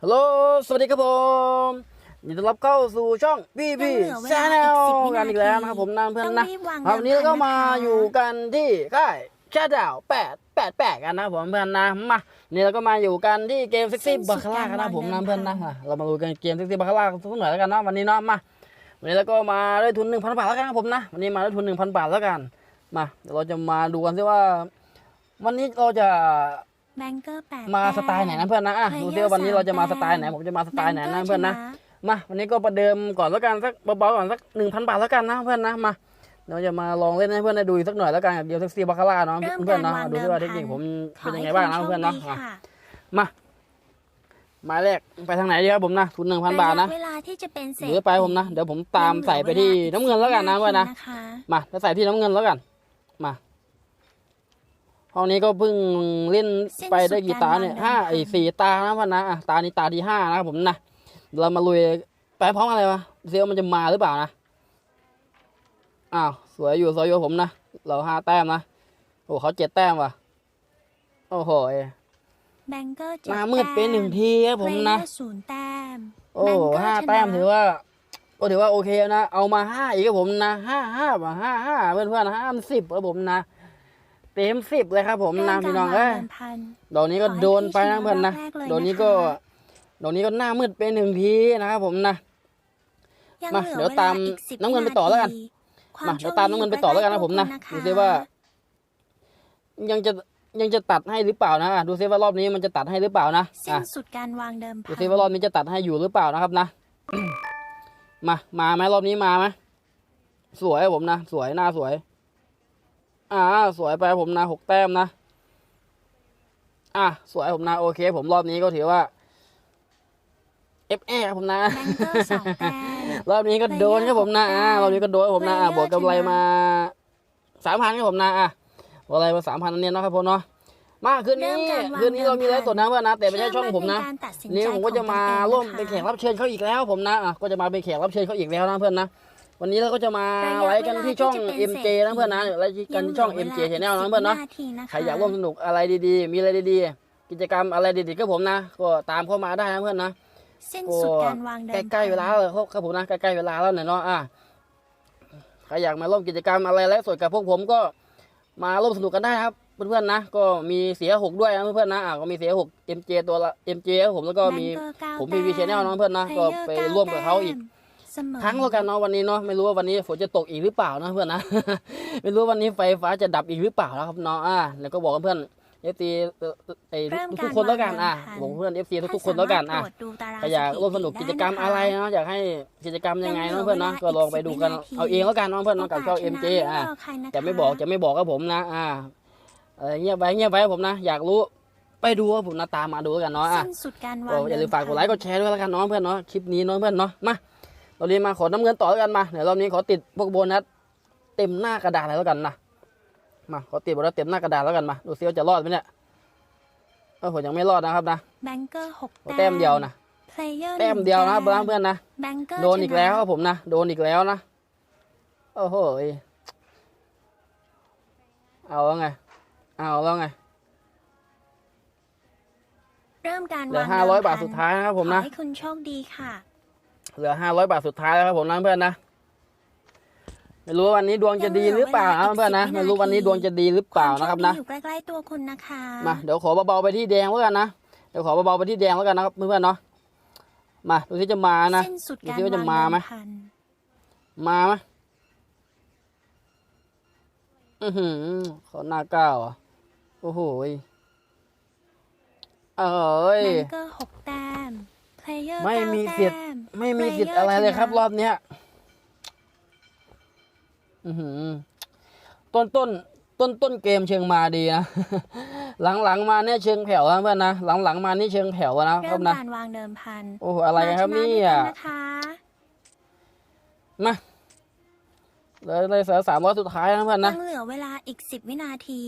สวัสดีครับผมยินดีต้อนรับเข้าสู่ช่องพี่พี่ยังเหลือเวชาลาแนลอีก10วินาทีกันอีกแล้วนะครับผมนามเพื่อนต้องนะรีบวางครับวันนี้เราก็เดิมพันมานะคะอยู่กันที่ค่ายชาดาวแปดแปดแปดกันนะครับผมเพื่อนนะมานี่เราก็มาอยู่กันที่เกมเซ็กซี่สิ้นสุดบาคาร่ากันนะการวางผมเดินามมเพื่อนนะพันมาเรามาดูกันเกมเซ็กซี่บาคาร่าสักหน่อยแล้วกันเนาะวันนี้เนาะมาวันนี้เราก็มาด้วยทุนหนึ่งพันบาทแล้วกันครับผมนะวันนี้มาด้วยทุนหนึ่งพันบาทแล้วกันมาเดี๋ยวเราจะมาดูกันซิว่า วันนี้เราจะ แบงเกอร์แปดมาสไตล์ไหนนะเพื่อนนะอะเพลดูเยอร์ซิว่าวันนี้เราจะมาสสามไตล์ไหนแต้มผมจะมาสไตล์ไหนนะเพื่อนนะชมาวันนี้ก็ประเดิมก่อนแล้วกันสักเบาๆก่อนสักหนึ่งพันบาทแล้วกันนะเพื่อนนะมาเราจะมาลองเล่นให้เพื่อนได้ดูอีกสักหน่อยแล้วกันกับเกมเซ็กซี่บาคาร่าเนาะเริ่มเพื่อนๆการเนาะวางดูซิว่าเทเดิคมนิคผมขอเป็นยังไงให้บ้างนะคุณเพื่อนโชเนาะคดีอะค่ะมาหมายแรกไปทางไหนดีครับผมนะทุนหนึ่งพันบาทนะระยเวลาที่จะเป็นเศษหรือไปผมนะเดี๋ยวผมตามใส่ไปที่น้ำเงินแล้วกันนะเพื่อนนะคมาจะใส่ที่น้ำเงินแล้วกัน มา ห้องนี้ก็เพิ่งเล่นไปได้กี่ตาเนี่ยห้าไอ้สี่ตานะพ่อนะอะตานี้ตาที่ห้านะครับผมนะเรามาลุยไปพร้อมอะไรวะเซลมันจะมาหรือเปล่านะอ้าวสวยอยู่สวยอยู่ผมนะเราห้าแต้มนะโอ้เขาเจ็ดแต้มว่ะโอ้โหแบงเกอร์หน้ามืดเป็นหนึ่งทีครับผมนะเพลเยอร์ศูนย์แต้มโอ้แบงเกอร์ห้าชนะแต้มถือว่าโอ้ถือว่าโอเคนะ เอามาห้าอีกครับผมนะห้าห้าว่ะห้าห้าเพื่อนเพื่อนห้าสิบครับผมนะ เต็มสิบเลยครับ ผมนะเริ่พี่มน้องการเอ้วายงเดิมพันดอกนี้ก็ขอให้โดนไปนะพี่ชนะเพื่อนนะรอบแรกเลยดอกนี้ก็นะคะดอกนี้ก็หน้ามืดเป็นหนึ่งทีนะครับผมนะยังมาเหลือเดี๋ยวเวลาตามอีกสิบน้ำเงินไปต่อแล้วกันวิทีมาเดี๋ยวตามน้ำเงินไปต่อแล้วกันนะผมนะควดูมโชคซิว่า ยังจะยังจะตัดให้หรือเปล่านะอะดูซิว่ารอบนี้มันจะตัดให้หรือเปล่านะสิ้อะนสุดการวางเดิมพัดูซิว่ารอบนี้จะตัดให้อยู่หรือเปล่านะครับนะมามาไหมรอบนี้มาไหมสวยผมนะ สวยหน้าสวย อ่า สวยไปผมนะหกแต้มนะ อะ สวยผมนะโอเค ผมรอบนี้ก็ถือว่าเอฟเอครับผมนะแบงเกอร์สองแต้มรอบนี้ก็โดนครับผมนะอ่ารอบนี้ก็โดนครับผมนะอะ Player บวกกำไรชนะมาสามพันครับผมนะอะบวกกำไรมาสามพันนั่นเนี่ยเนาะครับผมเนาะมาคืนนี้เริ่มการวางคืนนี้เรามีไลฟ์สดนะเพื่อนนะแต่ไม่ใช่ช่องผมนะเชื่มั่ใการตัดสินใจนี่ผมก็จะมาของตนเองร่วมนะคะเป็นแขกรับเชิญเขาอีกแล้วผมนะอะก็จะมาเป็นแขกรับเชิญเขาอีกแล้วนะเพื่อนนะ วันนี้เราก็จะมาระยะไลฟ์กันที่ช่องเวลาที่จะเป็น MJ นะเพื่อนนะไลฟ์กันที่ช่อง MJ Channel นะเพื่อนเนาะยังหลืวลาอีก10วินาทีนะคะใครอยากร่วมสนุกอะไรดีๆ มีอะไรดีๆ กิจกรรมอะไรดีๆก็ผมนะ ก็ตามเข้ามาได้นะเพื่อนนะสิ้นสุดการวางเดิมใกล้ๆเวลาแล้วครับผมนะใกล้ๆเวลาแล้วเนี่ยเนาะอะใครอยากมาร่วมกิจกรรมอะไรไลฟ์สดกับพวกผมก็มาร่วมสนุกกันได้ครับเพื่อนๆนะก็มีเสียหกด้วยนะเพื่อนๆนะอะก็มีเสียหก MJ ตัวละ MJ ครับผมแล้วก็มีแบงเกอร์เก้าผมมีวีชแนลนะเพื่อนนะก็ไปร่วมกับเขาอีก เสมอครั้งแล้วกันเนาะวันนี้เนาะไม่รู้ว่าวันนี้ฝนจะตกอีกหรือเปล่านะเพื่อนนะ ไม่รู้ว่าวันนี้ไฟฟ้าจะดับอีกหรือเปล่านะครับเนาะอะแล้วก็บอกกับเพื่อนเอฟซีไอ้ทุกๆคนแล้วกันอะบอกเพื่อนเอฟซีทุกๆคนแล้วกันอะถ้าสามารถตรวจดูตารางใครอยากร่วมสนุกกิจกรรมอะไรเนาะอยากให้กิจกรรมยังไงเนาะเพื่อนเนาะก็ลองไปดูกันเอาเองแล้วกันเนาะเพื่อนเนาะกับช่องเอ็มเจอะจะไม่บอกจะไม่บอกกับผมนะ อ่าอะไรเงียบไว้เงียบไว้ผมนะ อยากรู้ไปดูว่าผมนะตามมาดูแล้วกันเนาะอะสิ้นสุดการวาก็งอย่าลืมฝากกดไลค์กดแชร์ด้วยแล้วกันเนาะเพื่อนเนาะคลิปนี้เนาะเพื่อนเนาะมา เราเรียนมาขอน้ำเงินต่อแล้วกันมาเดี๋ยวรอบนี้ขอติดพวกโบนัสเต็มหน้ากระดาษเลยแล้วกันนะมาขอติดโบนัสเต็มหน้ากระดาษแล้วกันมาดูซิว่าจะรอดไหมเนี่ยเออผมยังไม่รอดนะครับนะแบงเกอร์หกแต้มเดียวนะเพลเยอร์แต้มเดียวนะครับเพื่อนนะแบงเกอร์โดนอีกแล้วครับผมนะโดนอีกแล้วนะโอ้โหเอาแล้วไงเอาแล้วไงเริ่มการเหลือวางห้าร้อยเดิมบาทสุดท้ายนะครับผมขอนะให้คุณโชคดีค่ะ เหลือห้าร้อยบาทสุดท้ายแล้วครับผมนะเพื่อนนะไม่รู้ว่าวันนี้ดวงจะดีหรือเปล่านะเพื่อนนะไม่รู้วันนี้ดวงจะดีหรือเปล่านะครับนะวมโชดีอยู่ใกล้ๆตัวคุณนะคะมาเดี๋ยวขอเบาๆไปที่แดงแล้วกันนะเดี๋ยวขอเบาๆไปที่แดงแล้วกันนะครับเพื่อนๆเนาะมาดูที่จะมานะสิ้นสุดดูการสิว่าจะวางมาไหมเดิมพันมาไหมอือหือขอหน้าเก้าอะโอ้โหยเอ้ยแบงเกอร์หกแต้ม เพลเยอร์ไม่เก้ามีแต้สิทธิ์ไม่มีสิทธิ์อะไรเลยครับ รอบเนี้ยอือหือต้นต้นต้นต้นเกมเชิงมาดีนะหลังหลังๆมาเนี่ยเชิงแผ่วนะเพื่อนนะ หลังหลังๆมานี่เชิงแผ่วนะคเริ่รับมนะการวางเดิมพัน โอ้โหอะไรกันครับมาชเนี่ด้วยยกันะคะมาเลยเลยเสือสามร้อยสุดท้ายนะเพื่อนนะยังเหลือเวลาอีกสิบวินาที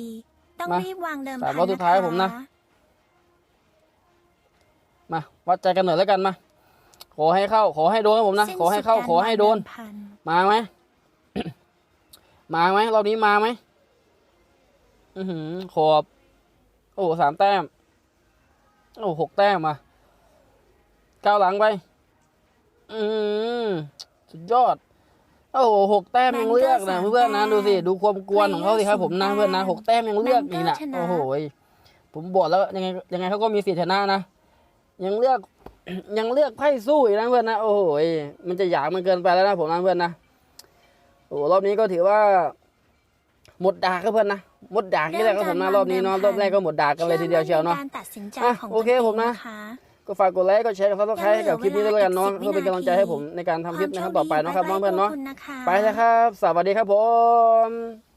ต้องมารีบวางเดิมสามพันร้อยสุดท้ายผมนะ มาวัดใจกันหน่อยแล้วกันมา ขอให้เข้า ขอให้โดนครับผมนะสิ้ขอให้เข้าสุขอให้โดนการวางเมพันมาไหม มาไหมรอบนี้มาไหม อือหือขอบ โอ้สามแต้ม โอ้หกแต้มมาก้าวหลังไป อืมสุดยอด โอ้โหหกแต้มยังเลือกนะเพื่อนๆนะดูสิ ดูความกวนของเขาสิครับผมนะเพื่อนนะหกแต้มยังเลือกอีกนะโอ้โหผมบอกแล้วยังไงยังไงเขาก็มีสิทธิชนะนะ ยังเลือก ยังเลือกไพ่สู้อีกนะเพื่อนนะโอ้โหมันจะหยากมันเกินไปแล้วนะผมนะเพื่อนนะโอ้โหรอบนี้ก็ถือว่า หมดดากครับเพื่อนนะหมดดากนี่แหละครับผมนะรอบนี้เนาะรอบแรกก็หมดดากกันเลยทีเดียวเชียวเนาะการตัดสินใจอะของโอเคตนงผมนะคก็ฝากกดไลค์กดแชร์กดซับสไครต์ให้กับคลิปนี้ด้วยแล้วกันเนาะยังเหลืเพื่ออเป็นเวลากำลังใจให้อีก10ผมในการทำคลิปในครั้งต่อไปเนาะครับวามโชเพื่อนๆเนาะดีไว้ใกล้ตัวคุณนะคะไปแล้วครับ สวัสดีครับผม